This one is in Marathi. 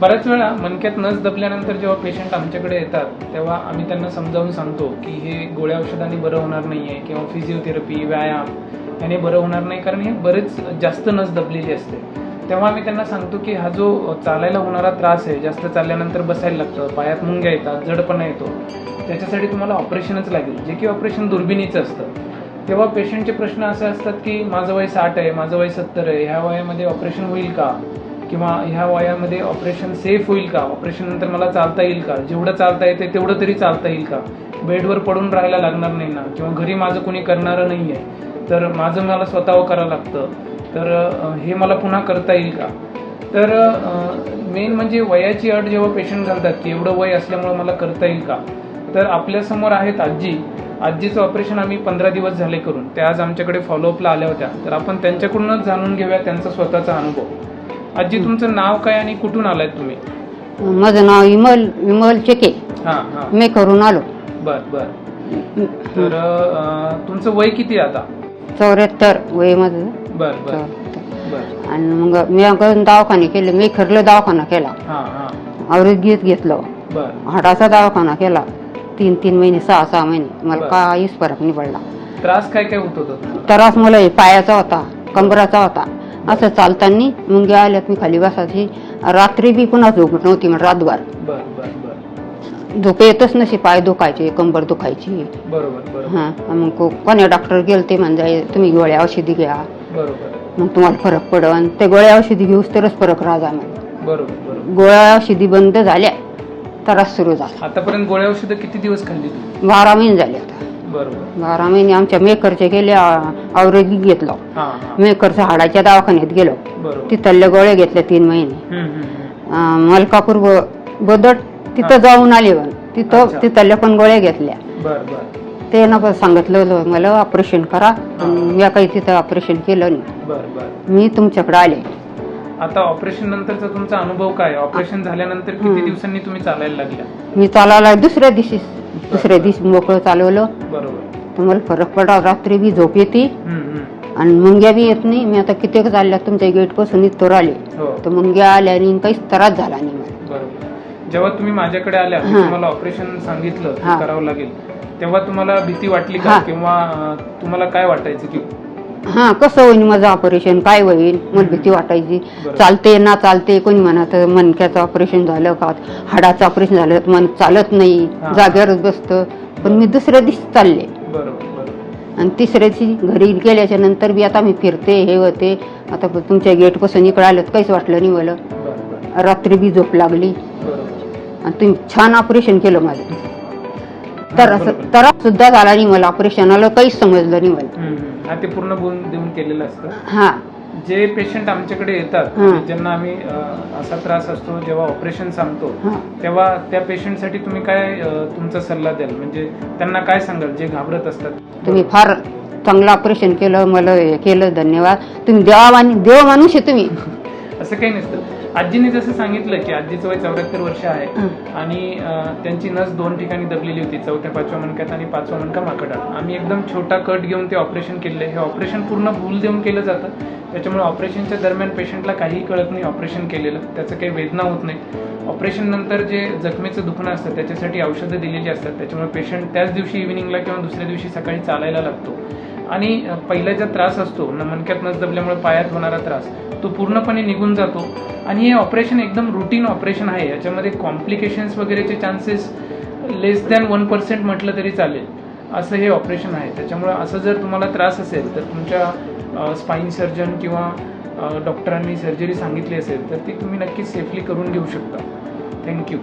बऱ्याच वेळा मणक्यात नस दबल्यानंतर जेव्हा पेशंट आमच्याकडे येतात तेव्हा आम्ही त्यांना समजावून सांगतो की हे गोळ्या औषधांनी बरं होणार नाही आहे किंवा फिजिओथेरपी व्यायाम याने बरं होणार नाही कारण हे बरेच जास्त नस दबलेली असते. तेव्हा आम्ही त्यांना सांगतो की हा जो चालायला होणारा त्रास आहे जास्त चालल्यानंतर बसायला लागतं पायात मुंग्या येतात जडपणा येतो त्याच्यासाठी तुम्हाला ऑपरेशनच लागेल. जे की ऑपरेशन दुर्बिणीचं असतं. तेव्हा पेशंटचे प्रश्न असे असतात की माझं वय साठ आहे माझं वय सत्तर आहे ह्या वयामध्ये ऑपरेशन होईल का? किंवा ह्या वयामध्ये ऑपरेशन सेफ होईल का? ऑपरेशननंतर मला चालता येईल का? जेवढं चालता येते तेवढं तरी चालता येईल का? बेडवर पडून राहायला लागणार नाही ना? किंवा घरी माझं कोणी करणारं नाही आहे तर माझं मला स्वतःवर करावं लागतं. तर हे मला पुन्हा करता येईल का? तर मेन म्हणजे वयाची अट जेव्हा पेशंट घालतात की एवढं वय असल्यामुळं मला करता येईल का? तर आपल्यासमोर आहेत आजी. आजीचं ऑपरेशन आम्ही पंधरा दिवस झाले करून. त्या आज आमच्याकडे फॉलोअपला आल्या होत्या. तर आपण त्यांच्याकडूनच जाणून घेऊया त्यांचा स्वतःचा अनुभव. आजी तुमचं नाव काय आणि कुठून आलाय तुम्ही? माझं नाव विमल विमल चेके हां हां. मी करून आलो. बर बर. तर अं, तुमचं वय किती आहे आता? चौऱ्याहत्तर वय माझं. बर बर. चौऱ्याहत्तर. बर. आणि मग मी अगं दवाखाने केले. मी खरलं दवाखाना केला. हां हां. आरोग्यात घेतलं. बर. हाडाचा दवाखाना केला. तीन तीन महिने सहा सहा महिने. मला बरं. काहीच फरक नाही पडला. त्रास काय काय होत होता? तुम्हाला त्रास मला हे पायाचा होता कंबराचा होता. असं चालताना मुंग्या आल्यात मी खाली बसायची. रात्री बी पुन्हा झोप नव्हती मग रातभर. बर बर बर. झोप येतच नसे पाय दुखायचे कंबर दुखायची. हा मग कोण्या डॉक्टर गेले ते म्हणजे तुम्ही गोळ्या औषधी घ्या. मग तुम्हाला फरक पडन. ते गोळ्या औषधी घेऊस तरच फरक राहा बरोबर गोळ्या औषधी बंद झाल्या त्रास सुरू झाला. आतापर्यंत गोळ्या औषधं किती दिवस खाल्ली बारा महिने झाले आता. बरोबर बारा महिने आमच्या मेकरचे गेले आवरेगी घेतलो. हां हां. मेकरच्या हाडाच्या दवाखान्यात गेलो. बरोबर. तिथल्या गोळ्या घेतल्या तीन महिने. हम्म, हम्म, हम्म. अं, मलकापूर ब- बदट तिथं जाऊन आले पण तिथं अच्छा. तिथल्या पण गोळ्या घेतल्या. बर बर. ते ना पण सांगितलं मला ऑपरेशन करा. पण मी काही तिथं ऑपरेशन केलं नाही. बर बर. मी तुमच्याकडे आले. आता ऑपरेशन नंतरचा तुमचा अनुभव काय? ऑपरेशन झाल्यानंतर किती. दिवसांनी तुम्ही चालायला लागल्या? मी चालायला दुसऱ्या दिवशी दुसऱ्या दिवशी मोकळं चालवलं. बरोबर. तर मला फरक पडला. रात्री बी झोप येते. हम्म, हम्म. आणि मुंग्या बी येत नाही. मी आता कित्येक चालल्या तुमच्या गेटपासून इथं आले. हो. तर मुंग्या आल्या आणि काहीच त्रास झाला नाही मला. बरोबर. जेव्हा तुम्ही माझ्याकडे आल्या मी हां. तुम्हाला ऑपरेशन सांगितलं की हां. करावं लागेल. तेव्हा तुम्हाला भीती वाटली का? हां. किंवा अं, तुम्हाला काय वाटायचं? की हा कसं होईल माझं ऑपरेशन काय होईल? मला भीती वाटायची. चालते ना चालते कोणी म्हणत मणक्याचं ऑपरेशन झालं का? हाडाचं ऑपरेशन झालं. तर मन चालत नाही. हा. जागेवरच बसतं. पण मी दुसऱ्या दिवशी चालले. बरोबर बरोबर आणि तिसऱ्या दिवशी घरी गेल्याच्यानंतर बी आता मी फिरते हे होते. आता प- तुमच्या गेटपासून इकडे आलं तर काहीच वाटलं नाही मला. बरोबर रात्री बी झोप लागली. बरोबर आणि तुम्ही छान ऑपरेशन केलं माझं. तर असं. त्रास सुद्धा झाला नाही मला ऑपरेशनाला काहीच समजलं नाही मला. हम्म. हा ते पूर्ण गुण देऊन केलेलं असतं. हा. जे पेशंट आमच्याकडे येतात हां. ज्यांना आम्ही अं, असा त्रास असतो जेव्हा ऑपरेशन सांगतो हा. तेव्हा त्या पेशंटसाठी तुम्ही काय अं, तुमचा सल्ला द्याल? म्हणजे त्यांना काय सांगाल जे घाबरत असतात? तुम्ही फार चांगलं ऑपरेशन केलं मला हे केलं धन्यवाद. तुम्ही देवा देव माणूस आहे तुम्ही. असं काही नसतं. आजीने जसं सांगितलं की आजीचं वय चौऱ्याहत्तर वर्ष आहे. आणि त्यांची नस दोन ठिकाणी दबलेली होती चौथ्या पाचव्या मणक्यात आणि पाचवा मणका माकडा आम्ही एकदम छोटा कट घेऊन ते ऑपरेशन केले हे ऑपरेशन पूर्ण भूल देऊन केलं जातं. त्याच्यामुळे ऑपरेशनच्या दरम्यान पेशंटला काहीही कळत नाही ऑपरेशन केलेलं. त्याचं काही वेदना होत नाही. ऑपरेशन नंतर जे जखमेचं दुखणं असतं त्याच्यासाठी औषधं दिलेली असतात. त्याच्यामुळे पेशंट त्याच दिवशी इव्हिनिंगला किंवा दुसऱ्या दिवशी सकाळी चालायला लागतो. आणि पहिल्याचा पहिला जो त्रास असतो न मणक्यात नस दबल्यामुळे पायात होणारा त्रास तो पूर्णपणे निघून जातो. आणि हे ऑपरेशन एकदम रुटीन ऑपरेशन आहे. याच्यामध्ये कॉम्प्लिकेशन्स वगैरेचे chances less than one percent म्हटलं तरी चालेल. असं हे ऑपरेशन आहे. त्याच्यामुळे असं जर तुम्हाला त्रास असेल तर तुमच्या स्पाईन सर्जन किंवा डॉक्टरांनी सर्जरी सांगितली असेल तर ती तुम्ही नक्कीच सेफली करून घेऊ शकता. थँक्यू